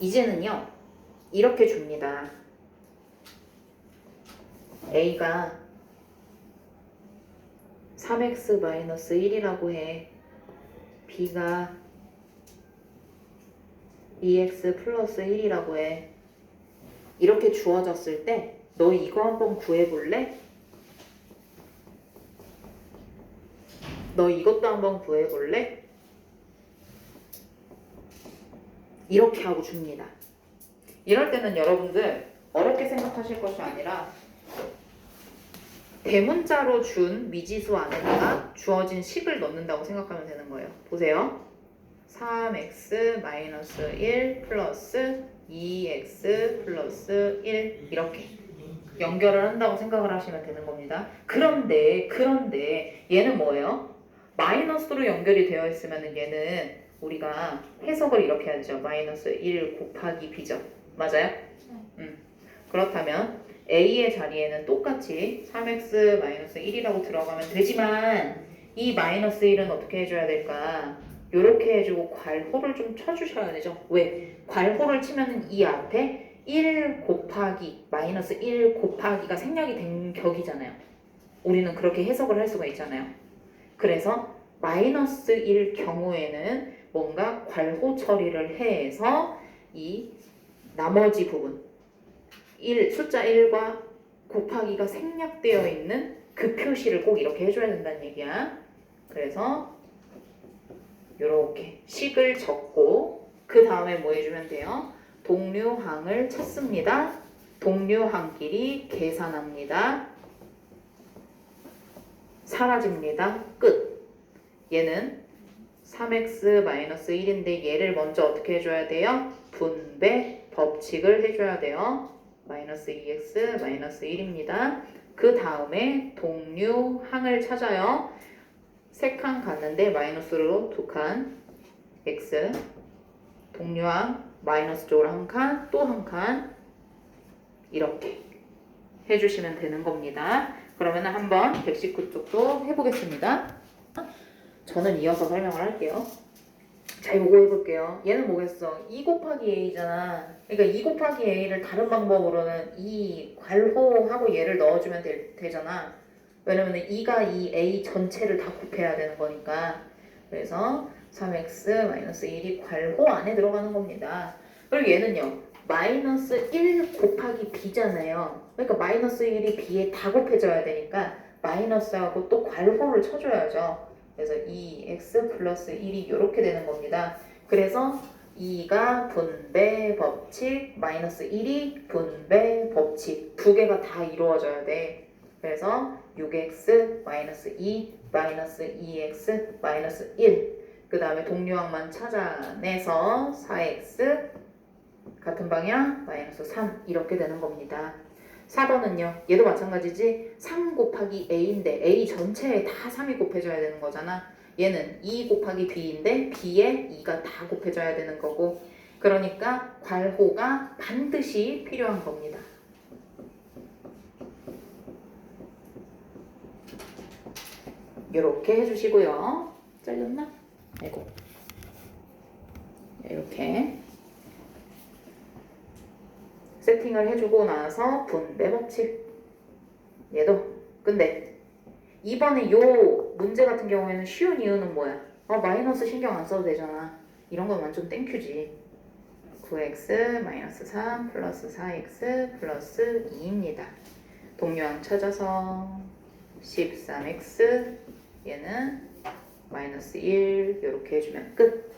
이제는요 이렇게 줍니다. a가 3x-1이라고 해. b가 2x 플러스 1이라고 해. 이렇게 주어졌을 때 너 이거 한번 구해볼래? 너 이것도 한번 구해볼래? 이렇게 하고 줍니다. 이럴 때는 여러분들 어렵게 생각하실 것이 아니라 대문자로 준 미지수 안에다가 주어진 식을 넣는다고 생각하면 되는 거예요. 보세요. 3x-1 플러스 2x 플러스 1 이렇게 연결을 한다고 생각을 하시면 되는 겁니다. 그런데 그런데 얘는 뭐예요? 마이너스로 연결이 되어 있으면 얘는 우리가 해석을 이렇게 하죠. 마이너스 1 곱하기 b죠. 맞아요? 음. 그렇다면 a의 자리에는 똑같이 3x 마이너스 1이라고 들어가면 되지만 이 마이너스 1은 어떻게 해줘야 될까? 요렇게 해주고 괄호를 좀 쳐주셔야 되죠. 왜? 괄호를 치면은 이 앞에 1 곱하기 마이너스 1 곱하기가 생략이 된 격이잖아요. 우리는 그렇게 해석을 할 수가 있잖아요. 그래서 마이너스 1 경우에는 뭔가 괄호 처리를 해서 이 나머지 부분 1 숫자 1과 곱하기가 생략되어 있는 그 표시를 꼭 이렇게 해줘야 된다는 얘기야. 그래서 이렇게 식을 적고 그 다음에 뭐 해주면 돼요? 동류항을 찾습니다. 동류항끼리 계산합니다. 사라집니다. 끝. 얘는 3x-1인데 얘를 먼저 어떻게 해줘야 돼요? 분배 법칙을 해줘야 돼요. 마이너스 2x 마이너스 1입니다. 그 다음에 동류항을 찾아요. 세 칸 갔는데 마이너스로 두 칸 x 동류항 마이너스 쪽으로 한 칸, 또 한 칸 이렇게 해주시면 되는 겁니다. 그러면 한번 119쪽도 해보겠습니다. 저는 이어서 설명을 할게요. 자, 이거 해볼게요. 얘는 뭐겠어? 2 곱하기 a잖아. 그러니까 2 곱하기 a를 다른 방법으로는 이 괄호하고 얘를 넣어주면 되, 되잖아. 왜냐면 2가 이 a 전체를 다 곱해야 되는 거니까. 그래서 3x-1이 괄호 안에 들어가는 겁니다. 그리고 얘는요. 마이너스 1 곱하기 b잖아요. 그러니까 마이너스 1이 b에 다 곱해져야 되니까 마이너스하고 또 괄호를 쳐줘야죠. 그래서 2x 플러스 1이 이렇게 되는 겁니다. 그래서 2가 분배 법칙, 마이너스 1이 분배 법칙 두 개가 다 이루어져야 돼. 그래서 6x 마이너스 2 마이너스 2x 마이너스 1. 그 다음에 동류항만 찾아내서 4x 같은 방향 마이너스 3 이렇게 되는 겁니다. 4번은요. 얘도 마찬가지지. 3 곱하기 a인데 a 전체에 다 3이 곱해져야 되는 거잖아. 얘는 2 곱하기 b인데 b에 2가 다 곱해져야 되는 거고. 그러니까 괄호가 반드시 필요한 겁니다. 이렇게 해주시고요. 잘렸나? 아이고. 이렇게 세팅을 해주고 나서 분배 법칙 얘도. 근데 이번에 요 문제 같은 경우에는 쉬운 이유는 뭐야? 아 마이너스 신경 안 써도 되잖아. 이런 건 완전 땡큐지. 9x 마이너스 3 플러스 4x 플러스 2입니다. 동요항 찾아서 13x 얘는 마이너스 1 이렇게 해주면 끝